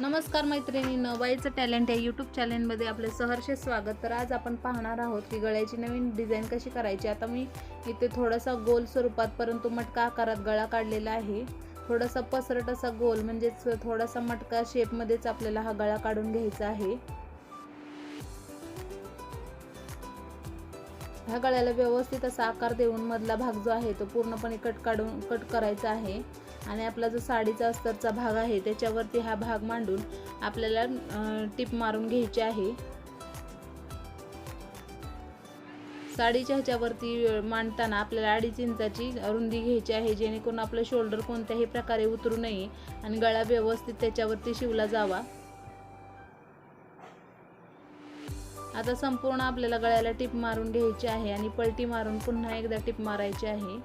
नमस्कार मैत्रिणी नवाईचं टॅलेंट या यूट्यूब चॅनलमध्ये आपले सहर्ष स्वागत. तर आज आपण पाहणार आहोत की गळ्याची नवीन डिझाईन कशी करायची. आता मी इथे थोडासा गोल स्वरूपात परंतु मटका आकारात गळा काढलेला आहे. थोडासा पसरट असा गोल म्हणजेच थोडासा मटका शेपमध्येच आपल्याला हा गळा काढून घ्यायचा आहे. ह्या गळ्याला व्यवस्थित असा आकार देऊन मधला भाग जो आहे तो पूर्णपणे कट काढून कट करायचा आहे. आणि आपला जो साडीचा अस्तरचा भाग आहे त्याच्यावरती हा भाग मांडून आपल्याला टिप मारून घ्यायची आहे. साडीच्या ह्याच्यावरती मांडताना आपल्याला अडीच इंचाची रुंदी घ्यायची आहे जेणेकरून आपलं शोल्डर कोणत्याही प्रकारे उतरू नये आणि गळा व्यवस्थित त्याच्यावरती शिवला जावा. आता संपूर्ण आपल्याला गळ्याला टिप मारून घ्यायची आहे आणि पलटी मारून पुन्हा एकदा टिप मारायची आहे.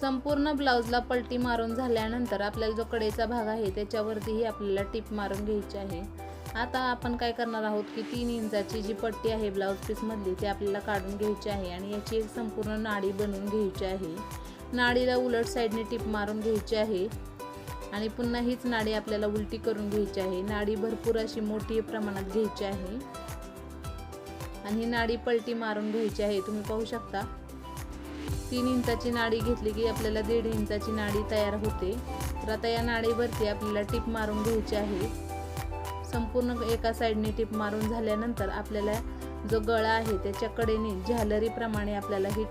संपूर्ण ब्लाऊजला पलटी मारून झाल्यानंतर आपल्याला जो कडेचा भाग आहे त्याच्यावरतीही आपल्याला टिप मारून घ्यायची आहे. आता आपण काय करणार आहोत की तीन इंचाची जी पट्टी आहे ब्लाऊज पीसमधली ती आपल्याला काढून घ्यायची आहे आणि याची एक संपूर्ण नाडी बनवून घ्यायची आहे. नाडीला उलट साईडने टिप मारून घ्यायची आहे. आणि पुन्हा हीच नाडी आपल्याला उलटी करून घ्यायची आहे. नाडी भरपूर अशी मोठी प्रमाणात घ्यायची आहे. आणि ही नाडी पलटी मारून घ्यायची आहे. तुम्ही पाहू शकता. तीन इंचाची नाडी घेतली की आपल्याला दीड इंचाची नाडी तयार होते. तर आता या नाडीवरती आपल्याला टीप मारून घ्यायची आहे. संपूर्ण एका साईडने टीप मारून झाल्यानंतर आपल्याला जो गळा आहे त्याच्या कडेने झालरीप्रमाणे आपल्याला ही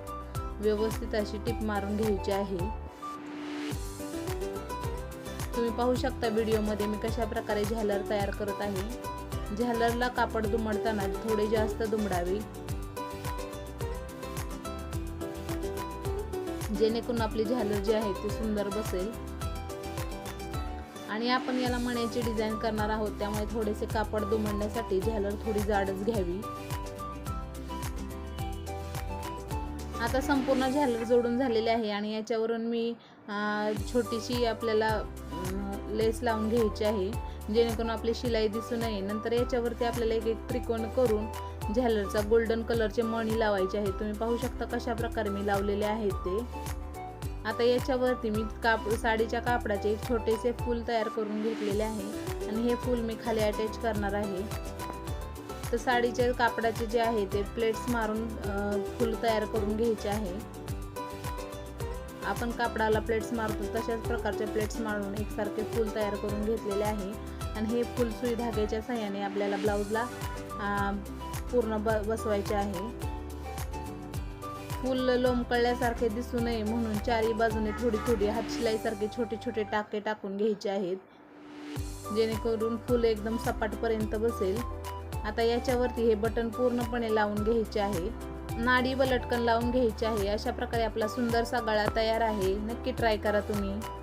व्यवस्थित अशी टीप मारून घ्यायची आहे. तुम्ही पाहू शकता व्हिडिओमध्ये मी कशा प्रकारे झालर तयार करत आहे. झालरला कापड दुमडताना थोडे जास्त दुमडावे. जेणेकरून आपली झालर जी आहे ती सुंदर बसेल. आणि आपण याला मण्याची डिझाईन करणार आहोत त्यामुळे थोडेसे कापड दुमडण्यासाठी झालर थोडी जाडच घ्यावी. आता संपूर्ण झालर जोडून झालेले आहे आणि याच्यावरून मी छोटीशी आपल्याला लेस लावून घ्यायची आहे. जेणेकरून आपली शिलाई दिसू नये. नंतर याच्यावरती आपल्याला एक एक त्रिकोण करून झालरचा गोल्डन कलरचे मणी लावायचे आहेत. तुम्ही पाहू शकता कशा प्रकारे मी लावलेले आहेत ते. आता याच्यावरती मी काप साडीच्या कापडाचे एक छोटेसे फूल तयार करून घेतलेले आहे. आणि हे फूल मी खाली अटॅच करणार आहे. तर साडीच्या कापडाचे जे आहे ते प्लेट्स मारून फूल तयार करून घ्यायचे आहे. आपण कापडाला प्लेट्स मारतो तशाच प्रकारचे प्लेट्स मारून एकसारखे फूल तयार करून घेतलेले आहे. आणि हे फूल सुई धाग्याच्या सहाय्याने आपल्याला ब्लाऊजला पूर्ण ब बसवायचे आहे. फुल लोंबकळल्यासारखे दिसू नये म्हणून चारी बाजूने थोडी थोडी हातशिलाईसारखे छोटे छोटे टाके टाकून घ्यायचे आहेत. जेणेकरून फुल एकदम सपाटपर्यंत बसेल. आता याच्यावरती हे बटन पूर्णपणे लावून घ्यायचे आहे. नाडी व लटकन लावून घ्यायची आहे. अशा प्रकारे आपला सुंदरसा गळा तयार आहे. नक्की ट्राय करा तुम्ही.